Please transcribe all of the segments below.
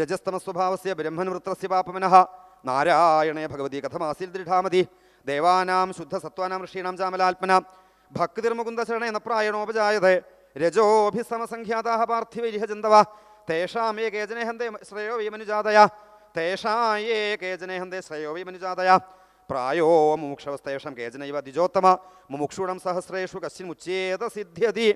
രജസ്തമസ്വഭാവസ്യ ബ്രഹ്മൻവൃത്തസ്യ പാപമനഃ നാരായണേ ഭഗവതി കഥമാസിൽ ദൃഢാമതി. ദേവാനാം ശുദ്ധസത്വാനാം ഋഷീണാം ചാമലാത്മന ഭക്തിർമുകുന്ദശരണ എന്ന പ്രായണോപജായതേ രജോഭിസമസംഖ്യാതാ പാർത്ഥിവൈരിഹ ജന്തവ തേഷാം ഏ കേജനെ ഹന്തേ ശ്രേയോ വിമനുജാതയ തേഷായേ കേജനേഹന്തേ ശ്രേയോ വിമനുജാതയ പ്രായോ മുമുക്ഷവസ്തേഷം കേജനൈവ ദ്വിജോത്തമ. മുമുക്ഷൂണം സഹസ്രേഷു കശ്ചിൻ മുച്ചേത സിദ്ധ്യതി.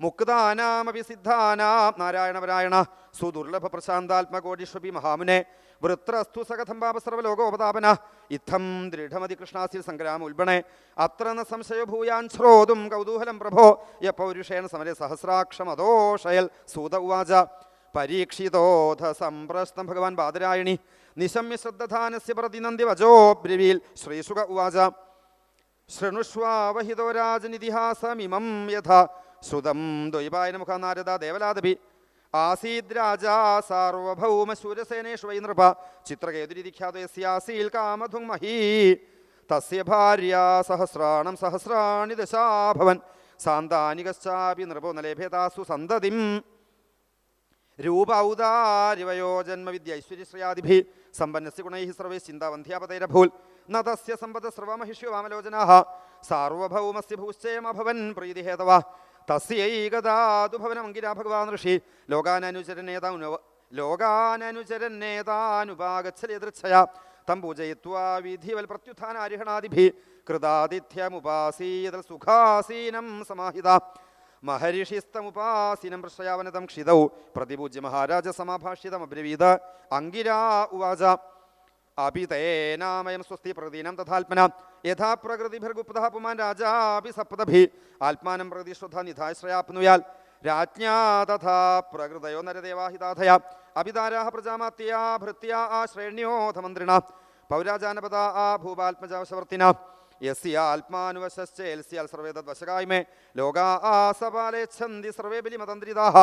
മുക്താനാമപി സിദ്ധാനാം. നാരായണപരായണ സുദുർലഭ പ്രശാന്താത്മകോടിഷ്വപി മഹാമുനെ. വൃത്രസ്തു സകഥംബാപസർവലോകോപതാപന ഇത്തം ദൃഢമതി കൃഷ്ണാസിൽ സംഗ്രാമ ഉൽബണേ. അത്ര ന സംശയഭൂയാൻ ശ്രോതും കൗതൂഹലം പ്രഭോ. യപൗരുഷേണ പൗരുഷേണ സമരെ സഹസ്രാക്ഷമദോഷയൽ സൂത ഉവാച. പരീക്ഷിതോധ സംപ്രശ്നം ഭഗവാൻ ബാദരായണി. നിശമ്യ ശ്രദ്ധാനസ്യ പ്രതിനന്ദി വജോ ബ്രിവീൽ ശ്രീസുഖ ഉവാച. ശൃണുഷ്വാവഹിതോ രാജനിതിഹാസമിമം യഥാ. ശ്രുതം ദ്വൈപായനമുഖ നാരദ ദേവലാദപി. ആസീദ് രാജാ സാർവഭൗമ ശൂരസേനേഷു വൈ നൃപ ചിത്രകേതുരിഖ്യാതോ യസ്യാസീൽ കാമധുങ് മഹീ. തസ്യ ഭാര്യ സഹസ്രാണം സഹസ്രാണി ദശാഭവൻ. സാന്താനികശ്ചാപി നൃപോ നലേഭേതാസു സന്തതിം. രൂപൗദാരിവയോ ജന്മവിദ്യ ഐശ്വര്യശ്രയാദിഭി സമ്പന്നസ്യ ഗുണൈ സർവേ ചിന്താവന്ധ്യാപതൈരഭൂൽ. ന തസ്യ സമ്പദ സർവമഹിഷ്യോ വാമലോചനാ സാർവഭൗമസ്യ ഭൂശ്ചയമഭവൻ പ്രീതിഹേതവ. തസ്യൈകദാതു ഭവനമങ്കിരാ ഭഗവാൻ ഋഷി. ലോകാനനുചരന്നേതാനുവ ലോകാനനുചരന്നേതാനുപാഗച്ഛലേതൃച്ഛയ തം പൂജയിത്വാ വിധിവൽ പ്രത്യുത്ഥാന അരിഹണാദിഭി. കൃതാതിഥ്യമുപാസീതൽ സുഖാസീനം സമാഹിത. മഹരിഷിസ്തമുപാസീനം പ്രശ്രയാവനതം ക്ഷിതൗ. പ്രതിപൂജ്യ മഹാരാജ സമാഭാഷിതമബ്രവീത അങ്കിരാ ഉവാച. അപിതേനാമയം സ്വസ്തി പ്രതിദിനം തഥാത്മന. യഥാ പ്രകൃതിഭിർഗുപ്തഃ പുമാൻ രാജാപി സപ്തഭി. ആത്മാനം പ്രകൃതി ശ്രദ്ധ നിധാശ്രയാപ്നുയാൽ രാജ്ഞാ തഥാ പ്രകൃതയോ നരദേവാഹിതാധയ. അഭിതാരാ പ്രജാമാത്യാ ഭൃത്യ ആ ശ്രേണ്യോധമന്ത്രിണ പൗരാജാനപദ ആ ഭൂപാത്മജാവശവർത്തിന. യസ്യാത്മാനുവശശ്ചേൽസ്യാൽ സർവേ തദ്വശകായ്മേ. ലോകാ ആസപാലേച്ഛന്തി സർവേ ബലിമതന്ത്രിതാഹ.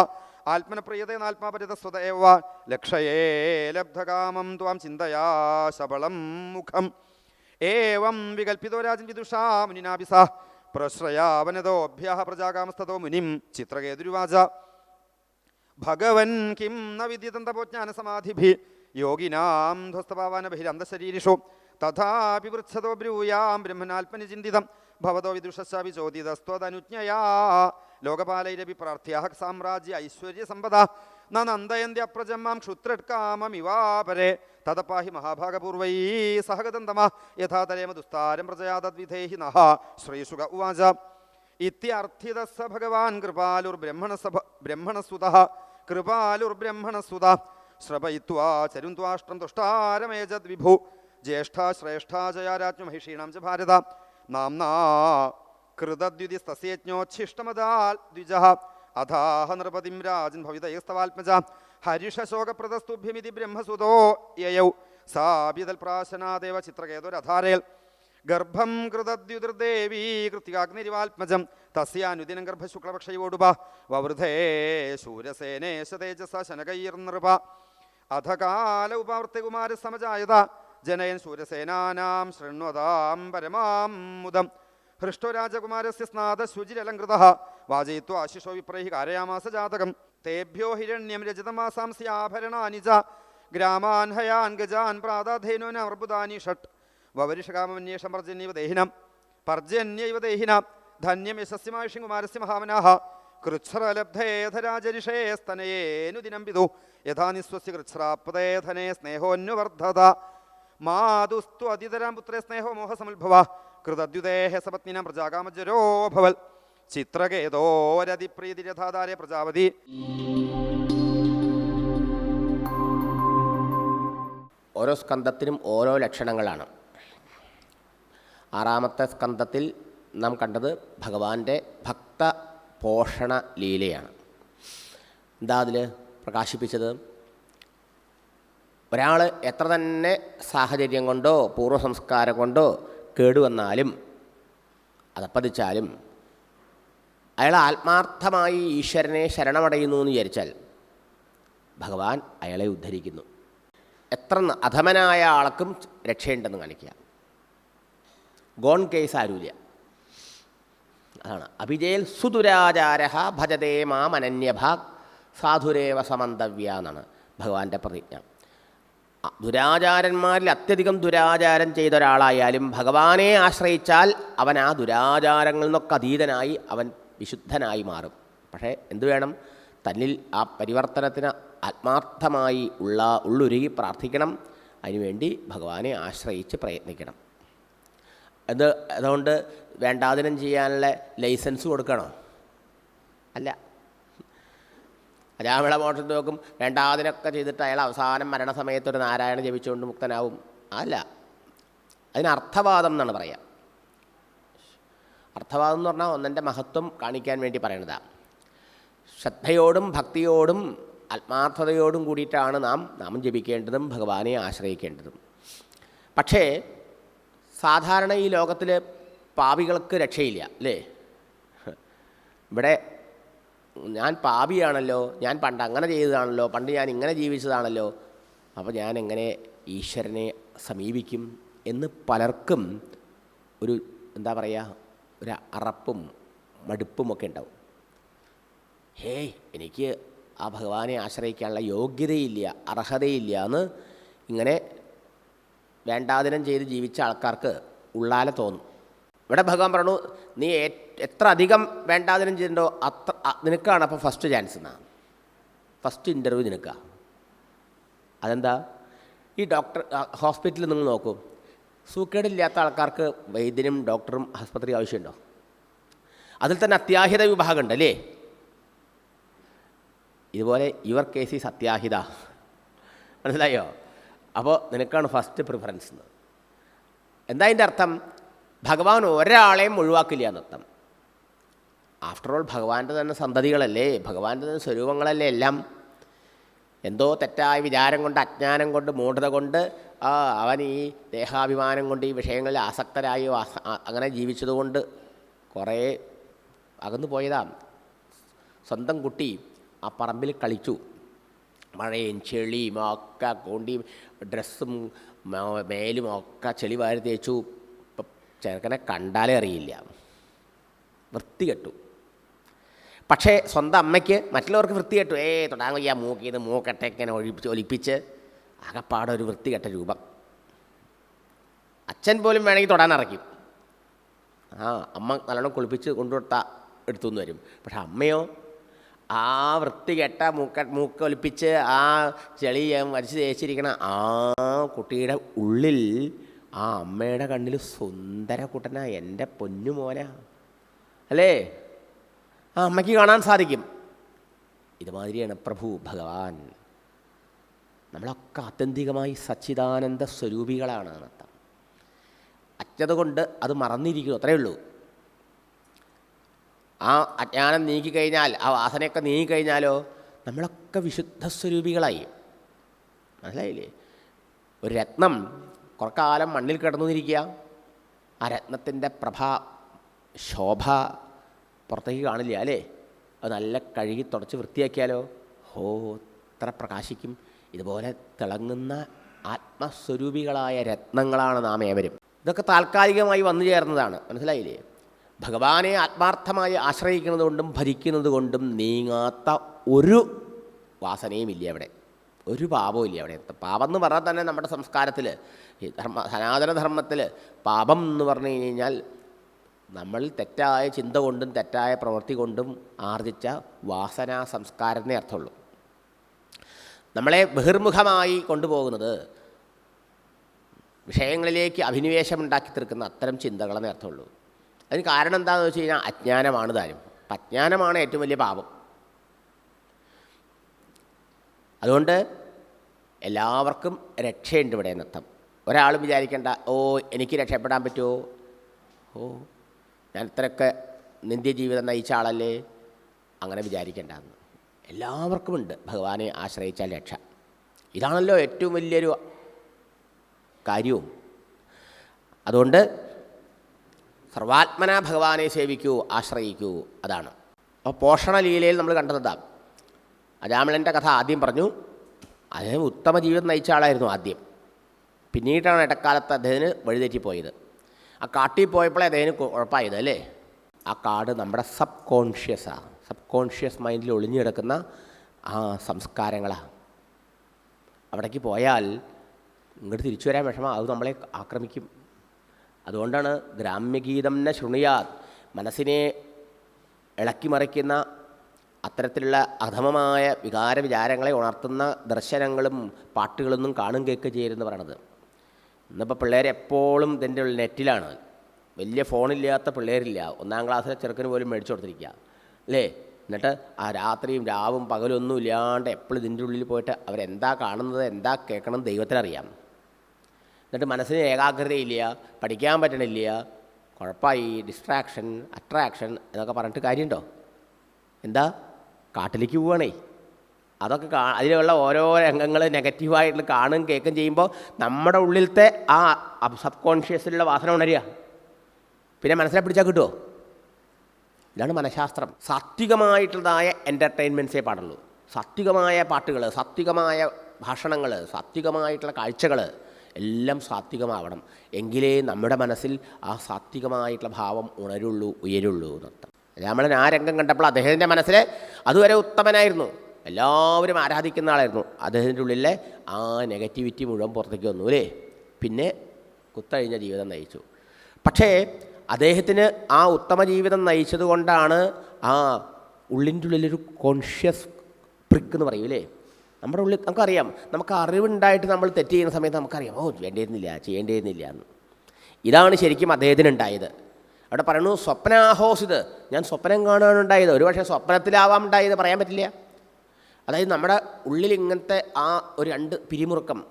ആത്മനപ്രിയതേ നാത്മാപരിതസ്വത ഏവ. ലക്ഷയേ ലബ്ധകാമം ത്വാം ചിന്തയാ ശബളം മുഖം. ഏവം വികൽപ്പിതോ രാജൻ വിദുഷാ മുനിനാഭിസ. പ്രശ്രയാവനതോ അഭ്യാഹ പ്രജാകാമസ്തോ മുനിം ചിത്രകേതുരുവാച. ഭഗവൻ കിം ന വിദ്യതന്തപോജ്ഞാന സമാധിഭി യോഗിനാം ധ്വസ്തപാവാനബഹിരന്തശരീരിഷു തഥാപി വൃച്ഛതോ ബ്രൂയാം ബ്രഹ്മനാത്മനി ചിന്തിതം ഭവതോ വിദുഷശ്ചാപി ചോദിതസ്ത്വതനുജ്ഞയാ ലോകപാലൈരപി പ്രാർത്ഥ്യാ സാമ്രാജ്യ ഐശ്വര്യ സമ്പദ നന്ദയന്തി അപ്രജമ്മാം ക്ഷുത്രട്കാമമിവാപരെ തതപാഹി മഹാഭാഗപൂർവൈ സഹഗതന്തമ യഥാതരേമ യഥാ തരേമ ദുസ്താരം പ്രജയാ തദ്വിധേഹി നഹ. ശ്രീസുഖ ഉവാച. ഇത്യർത്ഥിതസ്സ ഭഗവാൻ കൃപാലുർ കൃപാലുർബ്രഹ്മണസഭ ബ്രഹ്മണസുത കൃപാലുർബ്രഹ്മണസുത ശ്രവയിത്വാ ചരുന്ത്വാഷ്ടം തുഷ്ടാരമേജദ് വിഭു. ജ്യേഷ്ഠ ശ്രേഷ്ഠ ജയാരാജ്ഞ മഹിഷീണാം ച ഭാരത. നാംനാ കൃതദ്യുതിസ്തസ്യജ്ഞോച്ഛിഷ്ടമതാൽ ദ്വിജ. അഥാഹ നൃപതിം രാജൻ ഭവിതയസ്തവാത്മജ ഹരിഷശോകപ്രദസ്തുഭ്യമിതി ബ്രഹ്മസുതോ യയൗ. സാബിതൽ പ്രാശനാദേവ ചിത്രകേതുരധാരേൽ ഗർഭം കൃതദ്യുതിർദേവീ കൃത്തികാഗ്നിരിവാത്മജം തസ്യാനുദിനം ഗർഭശുക്ലപക്ഷയോടുപ. വവൃധേ ശൂരസേനേശ തേജസ ശനകൈർനൃപ അധ കാല ഉപാവർത്തകുമാര സമജായത ജനയൻ ശൂരസേനാനാം ശൃണ്വതാം പരമാം മുദം. ഹൃഷ്ടോ രാജകുമാരസ്യ സ്നാത ശുചിരലങ്കൃത വാചയിത്വ ആശിഷോ വിപ്രൈഹി കാരയാമാസ ജാതകം. തേഭ്യോ ഹിരണ്യം രജതമാസാംസ്യാഭരണാനി ച. ഗ്രാമാൻ ഹയാൻ ഗജാൻ പ്രാതാധേനോന അർബുദാനി ഷട്ട്. വവരിഷകാമന്യേഷം പർജന്യവ ദേഹിനം. പർജന്യവ ദേഹിനം. ധന്യം യശസ്യമായുഷി കുമാരസ്യ മഹാമനാഹ. കൃച്ഛ്രലബ്ധേധരാജരിഷേ സ്തനയേനു ദിനം പിതു യഥാ നിസ്വസ്യ കൃച്ഛ്രാപ്തേധനേ സ്നേഹോന്വർദ്ധത മാതുസ്തു അതിതരാം പുത്രേ സ്നേഹോ മോഹസമുത്ഭവ കൃതദ്യുദേഹ സപത്നിനാം പ്രജാകാമജരോഭവൽ ചിത്രകേതോരതിപ്രീതിരഥാധാരെ പ്രജാപതി. ഓരോ സ്കന്ധത്തിനും ഓരോ ലക്ഷണങ്ങളാണ്. ആറാമത്തെ സ്കന്ധത്തിൽ നാം കണ്ടത് ഭഗവാന്റെ ഭക്ത പോഷണ ലീലയാണ്. എന്താ അതിൽ പ്രകാശിപ്പിച്ചത്? ഒരാൾ എത്ര തന്നെ സാഹചര്യം കൊണ്ടോ പൂർവ സംസ്കാരം കൊണ്ടോ കേടുവന്നാലും അതപ്പതിച്ചാലും അയാൾ ആത്മാർത്ഥമായി ഈശ്വരനെ ശരണമടയുന്നു എന്ന് വിചാരിച്ചാൽ ഭഗവാൻ അയാളെ ഉദ്ധരിക്കുന്നു. എത്ര അധമനായ ആൾക്കും രക്ഷയുണ്ടെന്ന് കാണിക്കുക. ഗോൺ കേസ് ആരൂല്യ? അതാണ്. അഭിജയിൽ സുദുരാചാര ഭജതേ മാം അനന്യഭാഗ് സാധുരേവ സമന്തവ്യ എന്നാണ് ഭഗവാന്റെ പ്രതിജ്ഞ. ദുരാചാരന്മാരിൽ അത്യധികം ദുരാചാരം ചെയ്ത ഒരാളായാലും ഭഗവാനെ ആശ്രയിച്ചാൽ അവൻ ആ ദുരാചാരങ്ങളിൽ നിന്നൊക്കെ അതീതനായി അവൻ വിശുദ്ധനായി മാറും. പക്ഷേ എന്തു വേണം? തന്നിൽ ആ പരിവർത്തനത്തിന് ആത്മാർത്ഥമായി ഉള്ള ഉള്ളുരുകി പ്രാർത്ഥിക്കണം. അതിനുവേണ്ടി ഭഗവാനെ ആശ്രയിച്ച് പ്രയത്നിക്കണം. അത് അതുകൊണ്ട് വേണ്ടാതിനം ചെയ്യാനുള്ള ലൈസൻസ് കൊടുക്കണോ? അല്ല അജാമിള മോഷത്തിൽ നോക്കും. വേണ്ടാതിനൊക്കെ ചെയ്തിട്ട് അയാൾ അവസാനം മരണസമയത്ത് ഒരു നാരായണ ജപിച്ചുകൊണ്ട് മുക്തനാവും. അല്ല. അതിന് അർത്ഥവാദം എന്നാണ് പറയുക അർത്ഥവാദം എന്ന് പറഞ്ഞാൽ ഒന്നെന്റെ മഹത്വം കാണിക്കാൻ വേണ്ടി പറയണതാണ് ശ്രദ്ധയോടും ഭക്തിയോടും ആത്മാർത്ഥതയോടും കൂടിയിട്ടാണ് നാം നാമം ജപിക്കേണ്ടതും ഭഗവാനെ ആശ്രയിക്കേണ്ടതും. പക്ഷേ സാധാരണ ഈ ലോകത്തിൽ പാവികൾക്ക് രക്ഷയില്ല അല്ലേ? ഇവിടെ ഞാൻ പാപിയാണല്ലോ ഞാൻ പണ്ട് അങ്ങനെ ചെയ്തതാണല്ലോ പണ്ട് ഞാൻ ഇങ്ങനെ ജീവിച്ചതാണല്ലോ. അപ്പോൾ ഞാൻ എങ്ങനെ ഈശ്വരനെ സമീപിക്കും എന്ന് പലർക്കും ഒരു എന്താ പറയുക ഒരു അറപ്പും മടുപ്പുമൊക്കെ ഉണ്ടാവും. ഹേയ് എനിക്ക് ആ ഭഗവാനെ ആശ്രയിക്കാനുള്ള യോഗ്യതയില്ല അർഹതയില്ല എന്ന് ഇങ്ങനെ വേണ്ടാതിനം ചെയ്ത് ജീവിച്ച ആൾക്കാർക്ക് ഉള്ളാലെ തോന്നും. ഇവിടെ ഭഗവാൻ പറഞ്ഞു നീ എത്ര അധികം വേണ്ടാതിനും ചെയ്തിട്ടുണ്ടോ അത്ര നിനക്കാണ് അപ്പോൾ ഫസ്റ്റ് ചാൻസ് എന്നാണ് ഫസ്റ്റ് ഇന്റർവ്യൂ നിനക്കാണ് അതെന്താ? ഈ ഡോക്ടർ ഹോസ്പിറ്റലിൽ നിങ്ങൾ നോക്കൂ. സൂക്കേടില്ലാത്ത ആൾക്കാർക്ക് വൈദ്യനും ഡോക്ടറും ആസ്പത്രി ആവശ്യമുണ്ടോ? അതിൽ തന്നെ അത്യാഹിത വിഭാഗമുണ്ട് അല്ലേ? ഇതുപോലെ യുവർ കേസ് ഈസ് അത്യാഹിത. മനസ്സിലായോ? അപ്പോൾ നിനക്കാണ് ഫസ്റ്റ് പ്രിഫറൻസ് എന്താ അതിന്റെ അർത്ഥം? ഭഗവാൻ ഒരാളെയും ഒഴിവാക്കില്ല എന്നർത്ഥം ആഫ്റ്റർ ഓൾ ഭഗവാന്റെ തന്നെ സന്തതികളല്ലേ? ഭഗവാന്റെ തന്നെ സ്വരൂപങ്ങളല്ലേ എല്ലാം? എന്തോ തെറ്റായ വിചാരം കൊണ്ട് അജ്ഞാനം കൊണ്ട് മൂഢത കൊണ്ട് അവൻ ഈ ദേഹാഭിമാനം കൊണ്ട് ഈ വിഷയങ്ങളിൽ ആസക്തരായി അങ്ങനെ ജീവിച്ചതുകൊണ്ട് കുറേ അകന്നു പോയതാ. സ്വന്തം കുട്ടി ആ പറമ്പിൽ കളിച്ചു. മഴയും ചെളിയും ഒക്കെ കൂണ്ടിയും ഡ്രസ്സും മേലും ഒക്കെ ചെളി വാരി തേച്ചു. ഇപ്പം ചെറുക്കനെ കണ്ടാലേ അറിയില്ല. വൃത്തികെട്ടു പക്ഷേ സ്വന്തം അമ്മയ്ക്ക് മറ്റുള്ളവർക്ക് വൃത്തികെട്ടു ഏ തൊടാൻ വയ്യ മൂക്കിയത് മൂക്കട്ടെ ഇങ്ങനെ ഒഴിപ്പിച്ച് ഒലിപ്പിച്ച് ആകപ്പാടെ ഒരു വൃത്തികെട്ട രൂപം. അച്ഛൻ പോലും വേണമെങ്കിൽ തൊടാൻ ഇറക്കും ആ അമ്മ നല്ലോണം കുളിപ്പിച്ച് കൊണ്ടുകൊടുത്ത എടുത്തുനിന്ന് വരും. പക്ഷെ അമ്മയോ ആ വൃത്തികെട്ട മൂക്ക മൂക്ക് ഒലിപ്പിച്ച് ആ ചെളി വരച്ച് തേച്ചിരിക്കണ ആ കുട്ടിയുടെ ഉള്ളിൽ ആ അമ്മയുടെ കണ്ണിൽ സുന്ദര കുട്ടനാ എന്റെ പൊന്നു മോനാ. അല്ലേ? ആ അമ്മയ്ക്ക് കാണാൻ സാധിക്കും. ഇതുമാതിരിയാണ് പ്രഭു ഭഗവാൻ. നമ്മളൊക്കെ ആത്യന്തികമായി സച്ചിദാനന്ദ സ്വരൂപികളാണ് എന്നർത്ഥം അജ്ഞത കൊണ്ട് അത് മറന്നിരിക്കുന്നു അത്രയേ ഉള്ളൂ. ആ അജ്ഞാനം നീക്കിക്കഴിഞ്ഞാൽ ആ വാസനയൊക്കെ നീങ്ങിക്കഴിഞ്ഞാലോ നമ്മളൊക്കെ വിശുദ്ധ സ്വരൂപികളായി. മനസ്സിലായില്ലേ? ഒരു രത്നം കുറക്കാലം മണ്ണിൽ കിടന്നിരിക്കുക ആ രത്നത്തിന്റെ പ്രഭ ശോഭ പുറത്തേക്ക് കാണില്ല? അല്ലേ? അത് നല്ല കഴുകി തുടച്ച് വൃത്തിയാക്കിയാലോ? ഹോ ഇത്ര പ്രകാശിക്കും. ഇതുപോലെ തിളങ്ങുന്ന ആത്മസ്വരൂപികളായ രത്നങ്ങളാണ് നാം ഏവരും. ഇതൊക്കെ താൽക്കാലികമായി വന്നു ചേർന്നതാണ്. മനസ്സിലായില്ലേ? ഭഗവാനെ ആത്മാർത്ഥമായി ആശ്രയിക്കുന്നത് കൊണ്ടും ഭരിക്കുന്നത് കൊണ്ടും നീങ്ങാത്ത ഒരു വാസനയും ഇല്ല അവിടെ. ഒരു പാപവും ഇല്ല അവിടെ. പാപം എന്ന് പറഞ്ഞാൽ തന്നെ നമ്മുടെ സംസ്കാരത്തിൽ ഈ ധർമ്മ സനാതനധർമ്മത്തിൽ പാപം എന്ന് പറഞ്ഞു കഴിഞ്ഞാൽ നമ്മൾ തെറ്റായ ചിന്ത കൊണ്ടും തെറ്റായ പ്രവൃത്തി കൊണ്ടും ആർജിച്ച വാസനാ സംസ്കാരത്തിനേ അർത്ഥമുള്ളൂ. നമ്മളെ ബഹിർമുഖമായി കൊണ്ടുപോകുന്നത് വിഷയങ്ങളിലേക്ക് അഭിനിവേശം ഉണ്ടാക്കി തീർക്കുന്ന അത്തരം ചിന്തകളെന്നേ അർത്ഥമുള്ളൂ. അതിന് കാരണം എന്താണെന്ന് വെച്ച് കഴിഞ്ഞാൽ അജ്ഞാനമാണ് താനും അജ്ഞാനമാണ് ഏറ്റവും വലിയ പാപം. അതുകൊണ്ട് എല്ലാവർക്കും രക്ഷയുണ്ട് ഇവിടെ നൃത്തം ഒരാളും വിചാരിക്കേണ്ട ഓ എനിക്ക് രക്ഷപ്പെടാൻ പറ്റുമോ ഓ ഞാൻ ഇത്രയൊക്കെ നിന്ദ്യ ജീവിതം നയിച്ച ആളല്ലേ? അങ്ങനെ വിചാരിക്കേണ്ടെന്ന് എല്ലാവർക്കുമുണ്ട് ഭഗവാനെ ആശ്രയിച്ചാൽ രക്ഷ. ഇതാണല്ലോ ഏറ്റവും വലിയൊരു കാര്യവും. അതുകൊണ്ട് സർവാത്മന ഭഗവാനെ സേവിക്കൂ ആശ്രയിക്കൂ അതാണ്. അപ്പോൾ പോഷണ ലീലയിൽ നമ്മൾ കണ്ടതാണ് അജാമിളന്റെ കഥ ആദ്യം പറഞ്ഞു. അദ്ദേഹം ഉത്തമ ജീവിതം നയിച്ച ആളായിരുന്നു ആദ്യം. പിന്നീടാണ് ഇടക്കാലത്ത് അദ്ദേഹത്തിന് വഴിതെറ്റിപ്പോയത്. ആ കാട്ടിൽ പോയപ്പോഴേ അദ്ദേഹത്തിന് കുഴപ്പമായത് അല്ലേ? ആ കാട് നമ്മുടെ സബ് കോൺഷ്യസാണ് സബ് കോൺഷ്യസ് മൈൻഡിൽ ഒളിഞ്ഞു കിടക്കുന്ന ആ സംസ്കാരങ്ങളാണ് അവിടേക്ക് പോയാൽ ഇങ്ങോട്ട് തിരിച്ചു വരാൻ വിഷമം. അത് നമ്മളെ ആക്രമിക്കും. അതുകൊണ്ടാണ് ഗ്രാമ്യഗീതം ന മനസ്സിനെ ഇളക്കിമറിക്കുന്ന അത്തരത്തിലുള്ള അധമമായ വികാര വിചാരങ്ങളെ ഉണർത്തുന്ന ദർശനങ്ങളും പാട്ടുകളൊന്നും കാണും കേൾക്കുക ചെയ്യരുതെന്ന് പറയണത്. ഇന്നിപ്പോൾ പിള്ളേർ എപ്പോഴും ഇതിന്റെ ഉള്ളിൽ നെറ്റിലാണ്. വലിയ ഫോണില്ലാത്ത പിള്ളേരില്ല. ഒന്നാം ക്ലാസ്സിലെ ചെറുക്കന് പോലും മേടിച്ചു കൊടുത്തിരിക്കുക. അല്ലേ? എന്നിട്ട് ആ രാത്രിയും രാവും പകലും ഒന്നും ഇല്ലാണ്ട് എപ്പോഴും ഇതിന്റെ ഉള്ളിൽ പോയിട്ട് അവരെന്താ കാണുന്നത് എന്താ കേൾക്കണം ദൈവത്തിനറിയാം. എന്നിട്ട് മനസ്സിന് ഏകാഗ്രതയില്ല പഠിക്കാൻ പറ്റണില്ല കുഴപ്പമായി ഡിസ്ട്രാക്ഷൻ അട്രാക്ഷൻ എന്നൊക്കെ പറഞ്ഞിട്ട് കാര്യമുണ്ടോ? എന്താ? കാട്ടിലേക്ക് പോവുകയാണേ അതൊക്കെ കാ അതിലുള്ള ഓരോ രംഗങ്ങൾ നെഗറ്റീവായിട്ട് കാണും കേൾക്കും ചെയ്യുമ്പോൾ നമ്മുടെ ഉള്ളിലത്തെ ആ സബ് കോൺഷ്യസിലുള്ള വാസന ഉണരുക. പിന്നെ മനസ്സിനെ പിടിച്ചാൽ കിട്ടുമോ ഇതാണ് മനഃശാസ്ത്രം. സാത്വികമായിട്ടുള്ളതായ എന്റർടൈൻമെന്റ്സേ പാടുള്ളൂ. സാത്വികമായ പാട്ടുകൾ സാത്വികമായ ഭാഷണങ്ങൾ സാത്വികമായിട്ടുള്ള കാഴ്ചകൾ എല്ലാം സാത്വികമാവണം. എങ്കിലേ നമ്മുടെ മനസ്സിൽ ആ സാത്വികമായിട്ടുള്ള ഭാവം ഉണരുള്ളൂ ഉയരുള്ളൂ എന്നർത്ഥം. രാമണൻ ആ രംഗം കണ്ടപ്പോൾ അദ്ദേഹത്തിന്റെ മനസ്സിൽ അതുവരെ ഉത്തമനായിരുന്നു. എല്ലാവരും ആരാധിക്കുന്ന ആളായിരുന്നു. അദ്ദേഹത്തിന്റെ ഉള്ളിലെ ആ നെഗറ്റിവിറ്റി മുഴുവൻ പുറത്തേക്ക് വന്നു അല്ലേ? പിന്നെ കുത്തഴിഞ്ഞ ജീവിതം നയിച്ചു. പക്ഷേ അദ്ദേഹത്തിന് ആ ഉത്തമ ജീവിതം നയിച്ചത് കൊണ്ടാണ് ആ ഉള്ളിന്റെ ഉള്ളിലൊരു കോൺഷ്യസ് പ്രിക്ക് എന്ന് പറയൂലേ നമ്മുടെ ഉള്ളിൽ നമുക്കറിയാം. നമുക്ക് അറിവുണ്ടായിട്ട് നമ്മൾ തെറ്റ് ചെയ്യുന്ന സമയത്ത് നമുക്കറിയാം. ഓ വേണ്ടിയിരുന്നില്ല ചെയ്യേണ്ടിയിരുന്നില്ല എന്ന്. ഇതാണ് ശരിക്കും അദ്ദേഹത്തിന് ഉണ്ടായത് അവിടെ പറയുന്നു സ്വപ്നാഹോസിത് ഞാൻ സ്വപ്നം കാണാനുണ്ടായത് ഒരുപക്ഷെ സ്വപ്നത്തിലാവാം ഉണ്ടായത് പറയാൻ പറ്റില്ല. അതായത് നമ്മുടെ ഉള്ളിൽ ഇങ്ങനത്തെ ആ ഒരു രണ്ട് പിരിമുറുക്കം.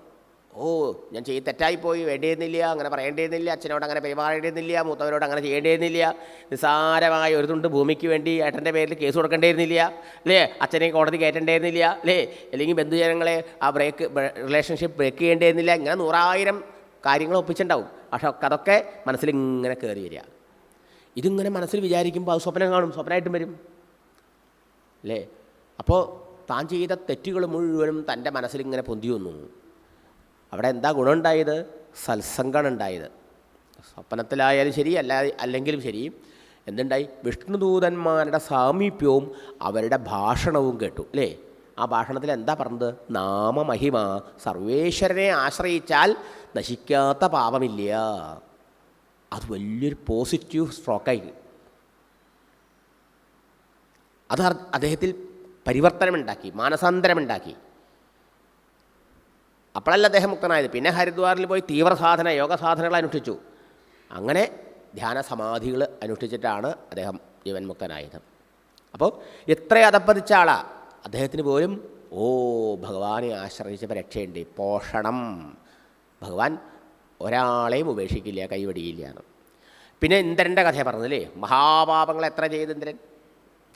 ഓ ഞാൻ ചെയ്ത് തെറ്റായിപ്പോയി വേണ്ടിയിരുന്നില്ല അങ്ങനെ പറയേണ്ടിയിരുന്നില്ല അച്ഛനോട് അങ്ങനെ പെരുമാറേണ്ടിയിരുന്നില്ല മൂത്തവരോട് അങ്ങനെ ചെയ്യേണ്ടിയിരുന്നില്ല നിസ്സാരമായ ഒരു തുണ്ട് ഭൂമിക്ക് വേണ്ടി ഏട്ടന്റെ പേരിൽ കേസ് കൊടുക്കേണ്ടിയിരുന്നില്ല അല്ലേ? അച്ഛനെ കോടതി കയറ്റേണ്ടിയിരുന്നില്ല അല്ലേ? അല്ലെങ്കിൽ ബന്ധുജനങ്ങളെ ആ ബ്രേക്ക് റിലേഷൻഷിപ്പ് ബ്രേക്ക് ചെയ്യേണ്ടിയിരുന്നില്ല ഇങ്ങനെ നൂറായിരം കാര്യങ്ങൾ ഒപ്പിച്ചിട്ടുണ്ടാവും. പക്ഷെ അതൊക്കെ മനസ്സിൽ ഇങ്ങനെ കയറി വരിക. ഇതിങ്ങനെ മനസ്സിൽ വിചാരിക്കുമ്പോൾ അത് സ്വപ്നം കാണും സ്വപ്നമായിട്ടും വരും. അല്ലേ? അപ്പോൾ താൻ ചെയ്ത തെറ്റുകൾ മുഴുവനും തന്റെ മനസ്സിൽ ഇങ്ങനെ പൊന്തി വന്നു. അവിടെ എന്താ ഗുണമുണ്ടായത്? സത്സംഗമാണ് ഉണ്ടായത് സ്വപ്നത്തിലായാലും ശരി അല്ല അല്ലെങ്കിലും ശരി. എന്തുണ്ടായി? വിഷ്ണുദൂതന്മാരുടെ സാമീപ്യവും അവരുടെ ഭാഷണവും കേട്ടു. അല്ലേ? ആ ഭാഷണത്തിൽ എന്താ പറഞ്ഞത്? നാമമഹിമ. സർവേശ്വരനെ ആശ്രയിച്ചാൽ നശിക്കാത്ത പാപമില്ല. അത് വലിയൊരു പോസിറ്റീവ് സ്ട്രോക്കായി അത് അദ്ദേഹത്തിൽ പരിവർത്തനമുണ്ടാക്കി മാനസാന്തരമുണ്ടാക്കി. അപ്പോഴല്ല അദ്ദേഹം മുക്തനായത്. പിന്നെ ഹരിദ്വാറിൽ പോയി തീവ്ര സാധന യോഗ സാധനകൾ അനുഷ്ഠിച്ചു. അങ്ങനെ ധ്യാന സമാധികൾ അനുഷ്ഠിച്ചിട്ടാണ് അദ്ദേഹം ജീവൻ മുക്തനായത്. അപ്പോൾ എത്ര അതപ്പതിച്ച ആളാ? അദ്ദേഹത്തിന് പോലും ഓ ഭഗവാനെ ആശ്രയിച്ചപ്പോൾ രക്ഷയുണ്ട്. പോഷണം. ഭഗവാൻ ഒരാളെയും ഉപേക്ഷിക്കില്ല കൈവടിയില്ല എന്ന്. പിന്നെ ഇന്ദ്രന്റെ കഥ പറഞ്ഞില്ലേ മഹാപാപങ്ങൾ എത്ര ചെയ്ത് ഇന്ദ്രൻ?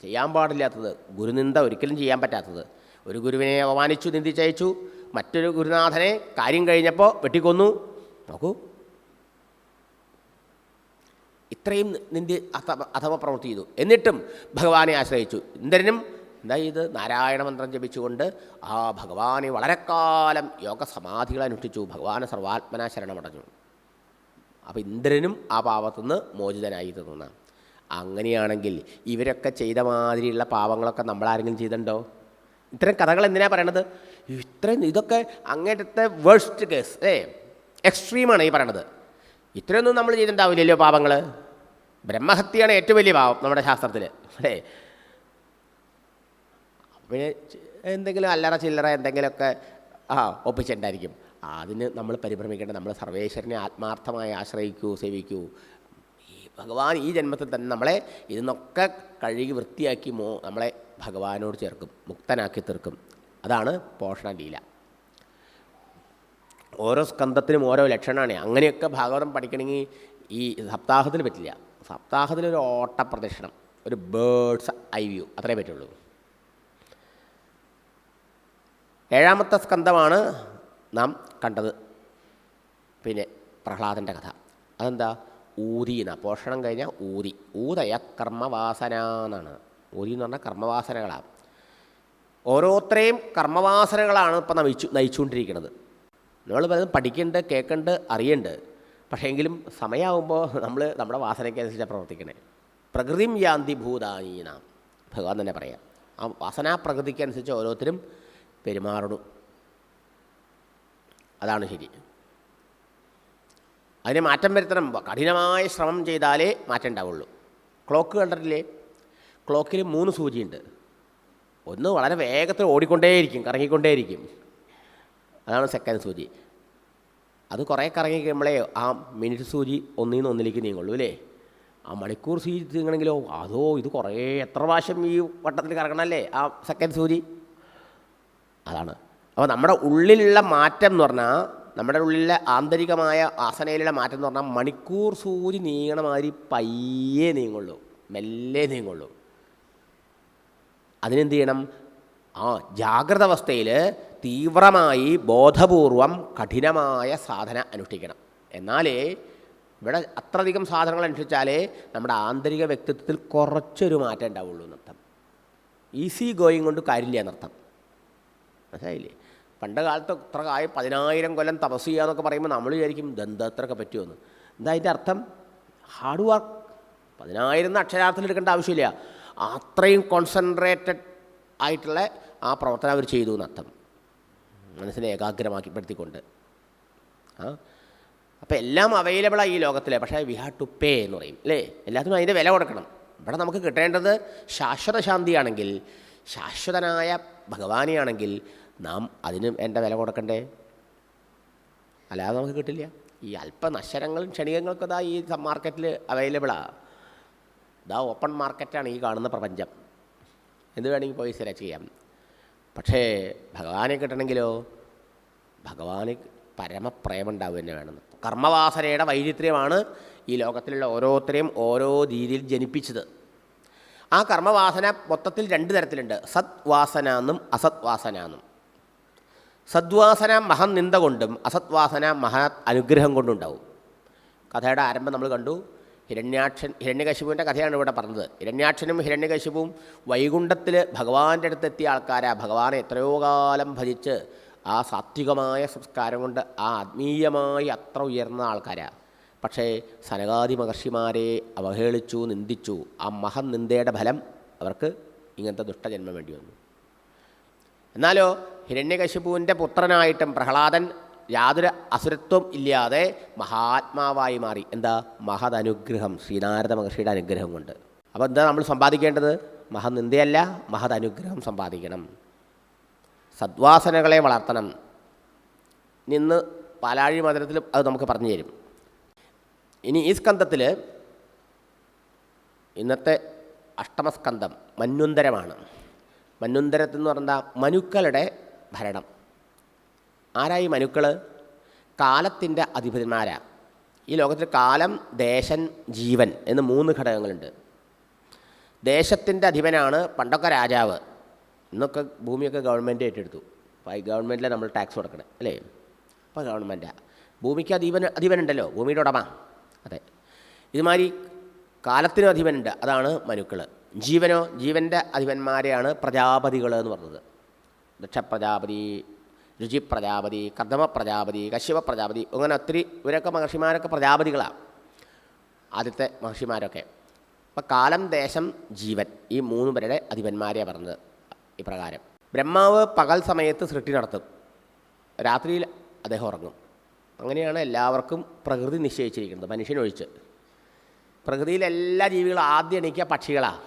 ചെയ്യാൻ പാടില്ലാത്തത്. ഗുരുനിന്ദ ഒരിക്കലും ചെയ്യാൻ പറ്റാത്തത്. ഒരു ഗുരുവിനെ അപമാനിച്ചു നിന്ദിച്ചയച്ചു. മറ്റൊരു ഗുരുനാഥനെ കാര്യം കഴിഞ്ഞപ്പോൾ വെട്ടിക്കൊന്നു. നോക്കൂ. ഇത്രയും നിന്ദി അഥമ അഥമ പ്രവൃത്തി ചെയ്തു. എന്നിട്ടും ഭഗവാനെ ആശ്രയിച്ചു. ഇന്ദ്രനും എന്താ ഇത്? നാരായണ മന്ത്രം ജപിച്ചുകൊണ്ട് ആ ഭഗവാനെ വളരെക്കാലം യോഗസമാധികൾ യോഗ സമാധികൾ അനുഷ്ഠിച്ചു. ഭഗവാനെ സർവാത്മന ശരണമടഞ്ഞു. അപ്പോൾ ഇന്ദ്രനും ആ പാപത്തുനിന്ന് മോചിതനായി തീർന്ന. അങ്ങനെയാണെങ്കിൽ ഇവരൊക്കെ ചെയ്ത മാതിരിയുള്ള പാവങ്ങളൊക്കെ നമ്മളാരെങ്കിലും ചെയ്തിട്ടുണ്ടോ? ഇത്തരം കഥകൾ എന്തിനാണ് പറയണത്? ഇത്രയും ഇതൊക്കെ അങ്ങേറ്റത്തെ വേഴ്സ്റ്റ് കേസ് ഏ എക്സ്ട്രീമാണ് ഈ പറയണത്. ഇത്രയൊന്നും നമ്മൾ ചെയ്തിട്ടുണ്ടാവില്ലല്ലോ പാവങ്ങൾ ബ്രഹ്മഹത്യയാണ് ഏറ്റവും വലിയ പാപം നമ്മുടെ ശാസ്ത്രത്തിൽ അല്ലേ? പിന്നെ എന്തെങ്കിലും അല്ലറ ചില്ലറ എന്തെങ്കിലുമൊക്കെ ആ ഒപ്പിച്ചിട്ടുണ്ടായിരിക്കും. അതിന് നമ്മൾ പരിഭ്രമിക്കേണ്ട നമ്മൾ സർവേശ്വരനെ ആത്മാർത്ഥമായി ആശ്രയിക്കൂ സേവിക്കൂ. ഈ ഭഗവാൻ ഈ ജന്മത്തിൽ തന്നെ നമ്മളെ ഇതിന്നൊക്കെ കഴുകി വൃത്തിയാക്കി മോ നമ്മളെ ഭഗവാനോട് ചേർക്കും മുക്തനാക്കി തീർക്കും. അതാണ് പോഷണ ലീല. ഓരോ സ്കന്ധത്തിനും ഓരോ ലക്ഷണമാണ് അങ്ങനെയൊക്കെ ഭാഗവതം പഠിക്കണമെങ്കിൽ ഈ സപ്താഹത്തിന് പറ്റില്ല. സപ്താഹത്തിൽ ഒരു ഓട്ടപ്രദക്ഷിണം ഒരു ബേഡ്സ് ഐ വ്യൂ അത്രേ പറ്റുള്ളൂ. ഏഴാമത്തെ സ്കന്ധമാണ് നാം കണ്ടത്. പിന്നെ പ്രഹ്ലാദന്റെ കഥ. അതെന്താ? എന്ന പോഷണം കഴിഞ്ഞാൽ ഊരി. ഊതയ കർമ്മവാസന എന്നാണ്. ഊരി എന്ന് പറഞ്ഞാൽ കർമ്മവാസനകളാണ്. ഓരോരുത്തരെയും കർമ്മവാസനകളാണ് ഇപ്പം നയിച്ചു നയിച്ചുകൊണ്ടിരിക്കുന്നത്. നമ്മൾ പറയുന്നത് പഠിക്കേണ്ട കേൾക്കേണ്ട അറിയേണ്ട. പക്ഷേ എങ്കിലും സമയമാകുമ്പോൾ നമ്മൾ നമ്മുടെ വാസനയ്ക്കനുസരിച്ചാണ് പ്രവർത്തിക്കണേ. പ്രകൃതിം യാന്തി ഭൂതാനീന. ഭഗവാൻ തന്നെ പറയാം. ആ വാസനാ പ്രകൃതിക്കനുസരിച്ച് ഓരോരുത്തരും പെരുമാറണു. അതാണ് ശരി അതിന് മാറ്റം വരുത്തണം. കഠിനമായ ശ്രമം ചെയ്താലേ മാറ്റം ഉണ്ടാവുള്ളൂ. ക്ലോക്ക് കണ്ടിട്ടില്ലേ? ക്ലോക്കിൽ മൂന്ന് സൂചിയുണ്ട്. ഒന്ന് വളരെ വേഗത്തിൽ ഓടിക്കൊണ്ടേയിരിക്കും കറങ്ങിക്കൊണ്ടേയിരിക്കും. അതാണ് സെക്കൻഡ് സൂചി. അത് കുറേ കറങ്ങി കഴിയുമ്പോഴേ ആ മിനിറ്റ് സൂചി ഒന്നിൽ നിന്ന് ഒന്നിലേക്ക് നീങ്ങുള്ളൂ അല്ലേ? ആ മണിക്കൂർ സൂചി നീങ്ങണമെങ്കിലോ അതോ ഇത് കുറേ എത്ര പ്രാവശ്യം ഈ വട്ടത്തിൽ കറങ്ങണമല്ലേ? ആ സെക്കൻഡ് സൂചി? അതാണ്. അപ്പോൾ നമ്മുടെ ഉള്ളിലുള്ള മാറ്റം എന്ന് പറഞ്ഞാൽ നമ്മുടെ ഉള്ളിലെ ആന്തരികമായ ആസനയിലുള്ള മാറ്റം എന്ന് പറഞ്ഞാൽ മണിക്കൂർ സൂചി നീങ്ങണ മാതിരി പയ്യെ നീങ്ങുള്ളൂ. മെല്ലെ നീങ്ങുള്ളൂ. അതിനെന്ത് ചെയ്യണം? ആ ജാഗ്രത അവസ്ഥയിൽ തീവ്രമായി ബോധപൂർവം കഠിനമായ സാധന അനുഷ്ഠിക്കണം. എന്നാലേ ഇവിടെ അത്രയധികം സാധനങ്ങൾ അനുഷ്ഠിച്ചാലേ നമ്മുടെ ആന്തരിക വ്യക്തിത്വത്തിൽ കുറച്ചൊരു മാറ്റം ഉണ്ടാവുള്ളൂ എന്നർത്ഥം. ഈസി ഗോയിങ് കൊണ്ട് കാര്യമില്ല എന്നർത്ഥം. മനസ്സിലായില്ലേ? പണ്ട് കാലത്ത് ഇത്ര ആയി പതിനായിരം കൊല്ലം തപസ് ചെയ്യുക എന്നൊക്കെ പറയുമ്പോൾ നമ്മൾ വിചാരിക്കും ദന്ത അത്രയൊക്കെ പറ്റുമെന്ന്. എന്താ അതിന്റെ അർത്ഥം? ഹാർഡ് വർക്ക് പതിനായിരം അക്ഷരാർത്ഥത്തിൽ എടുക്കേണ്ട ആവശ്യമില്ല. അത്രയും കോൺസെൻട്രേറ്റഡ് ആയിട്ടുള്ള ആ പ്രവർത്തനം അവർ ചെയ്തു എന്നർത്ഥം മനസ്സിനെ ഏകാഗ്രമാക്കിപ്പെടുത്തിക്കൊണ്ട്. ആ? അപ്പോൾ എല്ലാം അവൈലബിളാണ് ഈ ലോകത്തിലെ. പക്ഷേ വി ഹാവ് ടു പേ എന്ന് പറയും. അല്ലേ? എല്ലാത്തിനും അതിന്റെ വില കൊടുക്കണം. ഇവിടെ നമുക്ക് കിട്ടേണ്ടത് ശാശ്വത ശാന്തിയാണെങ്കിൽ ശാശ്വതനായ ഭഗവാനെയാണെങ്കിൽ നാം അതിന് എന്റെ വില കൊടുക്കണ്ടേ? അല്ലാതെ നമുക്ക് കിട്ടില്ല. ഈ അല്പ നശ്വരങ്ങളും ക്ഷണികങ്ങൾക്കും ഇതാ ഈ മാർക്കറ്റിൽ അവൈലബിളാണ് ഇതാ ഓപ്പൺ മാർക്കറ്റാണ് ഈ കാണുന്ന പ്രപഞ്ചം. എന്ത് വേണമെങ്കിൽ പോയി സെലക്ട് ചെയ്യാം. പക്ഷേ ഭഗവാനെ കിട്ടണമെങ്കിലോ? ഭഗവാന് പരമപ്രേമം ഉണ്ടാവുക തന്നെ വേണം. കർമ്മവാസനയുടെ വൈചിത്ര്യമാണ് ഈ ലോകത്തിലുള്ള ഓരോരുത്തരെയും ഓരോ രീതിയിൽ ജനിപ്പിച്ചത്. ആ കർമ്മവാസന മൊത്തത്തിൽ രണ്ട് തരത്തിലുണ്ട്. സത്വാസന എന്നും അസത്വാസന എന്നും സദ്വാസന മഹൻ നിന്ദ കൊണ്ടും അസത്വാസന മഹാ അനുഗ്രഹം കൊണ്ടും ഉണ്ടാവും. കഥയുടെ ആരംഭം നമ്മൾ കണ്ടു. ഹിരണ്യാക്ഷൻ ഹിരണ്യകശിപുവിന്റെ കഥയാണ് ഇവിടെ പറഞ്ഞത്. ഹിരണ്യാക്ഷനും ഹിരണ്യകശിപുവും വൈകുണ്ഠത്തിൽ ഭഗവാന്റെ അടുത്തെത്തിയ ആൾക്കാരാ. ഭഗവാനെ എത്രയോ കാലം ഭജിച്ച് ആ സാത്വികമായ സംസ്കാരം കൊണ്ട് ആ ആത്മീയമായി അത്ര ഉയർന്ന ആൾക്കാരാ. പക്ഷേ സനകാദി മഹർഷിമാരെ അവഹേളിച്ചു നിന്ദിച്ചു. ആ മഹൻ നിന്ദയുടെ ഫലം അവർക്ക് ഇങ്ങനത്തെ ദുഷ്ടജന്മം വേണ്ടി വന്നു. എന്നാലോ ഹിരണ്യകശിപുവിന്റെ പുത്രനായിട്ടും പ്രഹ്ലാദൻ യാതൊരു അസുരത്വം ഇല്ലാതെ മഹാത്മാവായി മാറി. എന്താ? മഹദനുഗ്രഹം ശ്രീനാരദ മഹർഷിയുടെ അനുഗ്രഹം കൊണ്ട്. അപ്പോൾ എന്താ നമ്മൾ സമ്പാദിക്കേണ്ടത്? മഹനിന്ദയല്ല മഹദനുഗ്രഹം സമ്പാദിക്കണം. സദ്വാസനകളെ വളർത്തണം. നിന്ന് പാലാഴി മധുരത്തിലും അത് നമുക്ക് പറഞ്ഞു തരും. ഇനി ഈ സ്കന്ധത്തിൽ ഇന്നത്തെ അഷ്ടമസ്കന്ധം മന്വന്തരമാണ്. മന്വന്തരത്തിൽ എന്ന് പറഞ്ഞാൽ മനുക്കളുടെ ഭരണം. ആരായി മനുക്കൾ കാലത്തിന്റെ അധിപതിമാരാ. ഈ ലോകത്തിൽ കാലം ദേശൻ ജീവൻ എന്ന് മൂന്ന് ഘടകങ്ങളുണ്ട്. ദേശത്തിന്റെ അധിപനാണ് പണ്ടൊക്കെ രാജാവ്. ഇന്നൊക്കെ ഭൂമിയൊക്കെ ഗവൺമെന്റ് ഏറ്റെടുത്തു. അപ്പോൾ ഈ ഗവൺമെന്റിലെ നമ്മൾ ടാക്സ് കൊടുക്കണം അല്ലേ? അപ്പോൾ ഗവൺമെന്റാണ് ഭൂമിക്ക് അധീപൻ അധിപനുണ്ടല്ലോ ഭൂമിയുടെ ഉടമ. അതെ. ഇതുമാതിരി കാലത്തിനും അധിപനുണ്ട്. അതാണ് മനുക്കൾ ജീവനോ ജീവന്റെ അധിപന്മാരെയാണ് പ്രജാപതികൾ എന്ന് പറഞ്ഞത്. ദക്ഷപ്രജാപതി രുചി പ്രജാപതി കർദമ പ്രജാപതി കശ്യപ പ്രജാപതി അങ്ങനെ ഒത്തിരി ഇവരൊക്കെ മഹർഷിമാരൊക്കെ പ്രജാപതികളാണ് ആദ്യത്തെ മഹർഷിമാരൊക്കെ. അപ്പം കാലം ദേശം ജീവൻ ഈ മൂന്ന് പേരുടെ അധിപന്മാരെയാണ് പറഞ്ഞത് ഇപ്രകാരം. ബ്രഹ്മാവ് പകൽ സമയത്ത് സൃഷ്ടി നടത്തും. രാത്രിയിൽ അദ്ദേഹം ഉറങ്ങും. അങ്ങനെയാണ് എല്ലാവർക്കും പ്രകൃതി നിശ്ചയിച്ചിരിക്കുന്നത് മനുഷ്യനൊഴിച്ച്. പ്രകൃതിയിലെ എല്ലാ ജീവികളും ആദ്യം എണീക്കുക പക്ഷികളാണ്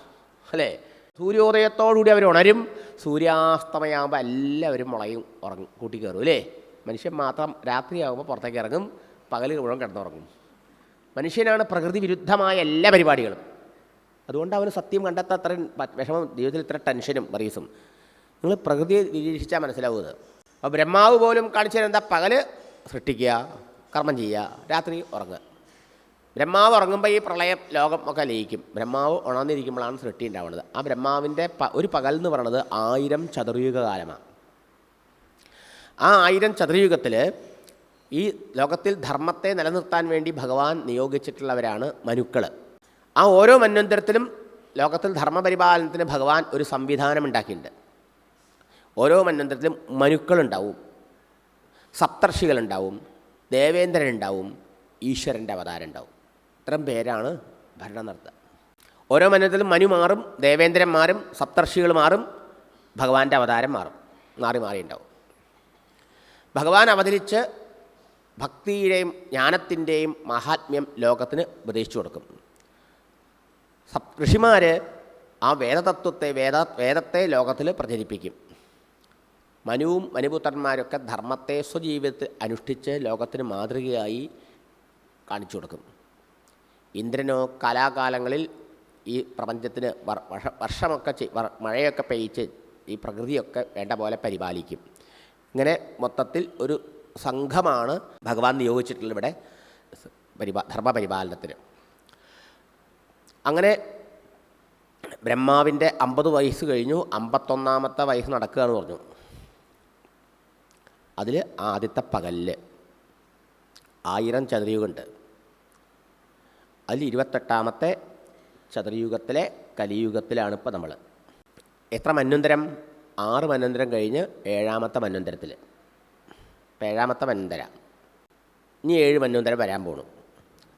അല്ലേ? സൂര്യോദയത്തോടുകൂടി അവർ ഉണരും സൂര്യാസ്തമയാകുമ്പോൾ എല്ലാവരും മുളയും ഉറങ്ങും കൂട്ടി കയറും അല്ലേ? മനുഷ്യൻ മാത്രം രാത്രിയാകുമ്പോൾ പുറത്തേക്ക് ഇറങ്ങും പകൽ മുഴുവൻ കിടന്നുറങ്ങും. മനുഷ്യനാണ് പ്രകൃതി വിരുദ്ധമായ എല്ലാ പരിപാടികളും. അതുകൊണ്ട് അവന് സത്യം കണ്ടെത്താൻ അത്രയും വിഷമം ജീവിതത്തിൽ ഇത്ര ടെൻഷനും വറീസും നിങ്ങൾ പ്രകൃതിയെ നിരീക്ഷിച്ചാൽ മനസ്സിലാവുന്നത്. അപ്പോൾ ബ്രഹ്മാവ് പോലും കാണിച്ചു തരുന്നത് എന്താ പകൽ സൃഷ്ടിക്കുക കർമ്മം ചെയ്യുക രാത്രി ഉറങ്ങുക. ബ്രഹ്മാവ് ഉറങ്ങുമ്പോൾ ഈ പ്രളയം ലോകം ഒക്കെ ലയിക്കും. ബ്രഹ്മാവ് ഉണർന്നിരിക്കുമ്പോഴാണ് സൃഷ്ടി ഉണ്ടാവുന്നത്. ആ ബ്രഹ്മാവിന്റെ ഒരു പകൽ എന്ന് പറയുന്നത് ആയിരം ചതുർയുഗ കാലമാണ്. ആ ആയിരം ചതുർയുഗത്തിൽ ഈ ലോകത്തിൽ ധർമ്മത്തെ നിലനിർത്താൻ വേണ്ടി ഭഗവാൻ നിയോഗിച്ചിട്ടുള്ളവരാണ് മനുക്കൾ ആ ഓരോ മന്വന്തരത്തിലും ലോകത്തിൽ ധർമ്മപരിപാലനത്തിന് ഭഗവാൻ ഒരു സംവിധാനം ഉണ്ടാക്കിയിട്ടുണ്ട്. ഓരോ മന്വന്തരത്തിലും മനുക്കളുണ്ടാവും. സപ്തർഷികളുണ്ടാവും ദേവേന്ദ്രനുണ്ടാവും ഈശ്വരന്റെ അവതാരം ഉണ്ടാവും ഇത്രയും പേരാണ് ഭരണം നടത്തുക ഓരോ മനത്തിലും മനു മാറും ദേവേന്ദ്രൻ മാറും സപ്തർഷികൾ മാറും ഭഗവാന്റെ അവതാരം മാറും മാറി മാറി ഉണ്ടാവും. ഭഗവാൻ അവതരിച്ച് ഭക്തിയുടെയും ജ്ഞാനത്തിന്റെയും മഹാത്മ്യം ലോകത്തിന് ഉപദേശിച്ചു കൊടുക്കും. സപ് ഋഷിമാർ ആ വേദതത്വത്തെ വേദ വേദത്തെ ലോകത്തിൽ പ്രചരിപ്പിക്കും. മനുവും മനുപുത്രന്മാരൊക്കെ ധർമ്മത്തെ സ്വജീവിതത്തിൽ അനുഷ്ഠിച്ച് ലോകത്തിന് മാതൃകയായി കാണിച്ചു കൊടുക്കും. ഇന്ദ്രനോ കലാകാലങ്ങളിൽ ഈ പ്രപഞ്ചത്തിന് വർ- വർഷ- വർഷമൊക്കെ മഴയൊക്കെ പെയ്ച്ച് ഈ പ്രകൃതിയൊക്കെ വേണ്ട പോലെ പരിപാലിക്കും. ഇങ്ങനെ മൊത്തത്തിൽ ഒരു സംഘമാണ് ഭഗവാൻ നിയോഗിച്ചിട്ടുള്ള ഇവിടെ പരിപാ ധർമ്മപരിപാലനത്തിന്. അങ്ങനെ ബ്രഹ്മാവിന്റെ അമ്പത് വയസ്സ് കഴിഞ്ഞു അമ്പത്തൊന്നാമത്തെ വയസ്സ് നടക്കുകയെന്ന് പറഞ്ഞു. അതിൽ ആദ്യത്തെ പകലിൽ ആയിരം ചതുരയുഗമുണ്ട്. അതിൽ ഇരുപത്തെട്ടാമത്തെ ചതുരയുഗത്തിലെ കലിയുഗത്തിലാണ് ഇപ്പോൾ നമ്മൾ എത്ര മന്വന്തരം? ആറ് മന്വന്തരം കഴിഞ്ഞ് ഏഴാമത്തെ മന്വന്തരത്തിൽ ഏഴാമത്തെ മന്വന്തര. ഇനി ഏഴ് മന്വന്തരം വരാൻ പോണു.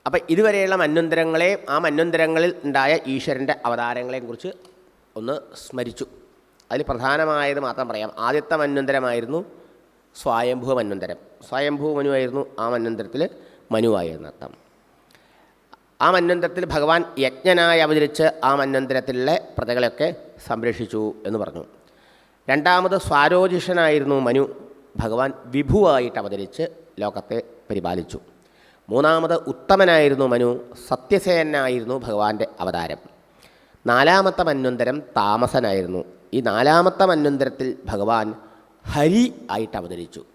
അപ്പം ഇതുവരെയുള്ള മന്വന്തരങ്ങളെയും ആ മന്വന്തരങ്ങളിൽ ഉണ്ടായ ഈശ്വരന്റെ അവതാരങ്ങളെയും കുറിച്ച് ഒന്ന് സ്മരിച്ചു. അതിൽ പ്രധാനമായത് മാത്രം പറയാം. ആദ്യത്തെ മന്വന്തരമായിരുന്നു സ്വയംഭൂ മന്വന്തരം. സ്വയംഭൂ മനുവായിരുന്നു ആ മന്വന്തരത്തിൽ മനുവായിരുന്നു അർത്ഥം ആ മന്വന്തരത്തിൽ ഭഗവാൻ യജ്ഞനായി അവതരിച്ച് ആ മന്വന്തരത്തിലെ പ്രജകളെയൊക്കെ സംരക്ഷിച്ചു എന്ന് പറഞ്ഞു. രണ്ടാമത് സ്വാരോജിഷനായിരുന്നു മനു. ഭഗവാൻ വിഭുവായിട്ട് അവതരിച്ച് ലോകത്തെ പരിപാലിച്ചു. മൂന്നാമത് ഉത്തമനായിരുന്നു മനു. സത്യസേനായിരുന്നു ഭഗവാന്റെ അവതാരം. നാലാമത്തെ മന്വന്തരം താമസനായിരുന്നു. ഈ നാലാമത്തെ മന്വന്തരത്തിൽ ഭഗവാൻ ഹരി ആയിട്ട് അവതരിച്ചു.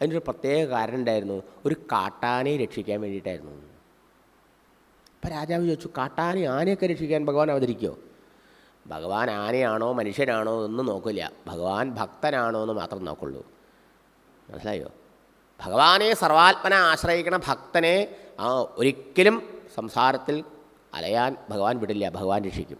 അതിനൊരു പ്രത്യേക കാരണം ഉണ്ടായിരുന്നു ഒരു കാട്ടാനയെ രക്ഷിക്കാൻ വേണ്ടിയിട്ടായിരുന്നു. അപ്പം രാജാവ് ചോദിച്ചു കാട്ടാനെ ആനയൊക്കെ രക്ഷിക്കാൻ ഭഗവാൻ അവതരിക്കുമോ ഭഗവാൻ ആനയാണോ മനുഷ്യനാണോ ഒന്നും നോക്കില്ല. ഭഗവാൻ ഭക്തനാണോ എന്ന് മാത്രം നോക്കുള്ളൂ. മനസ്സിലായോ? ഭഗവാനെ സർവാത്മന ആശ്രയിക്കണ ഭക്തനെ ഒരിക്കലും സംസാരത്തിൽ അലയാൻ ഭഗവാൻ വിടില്ല. ഭഗവാൻ രക്ഷിക്കും.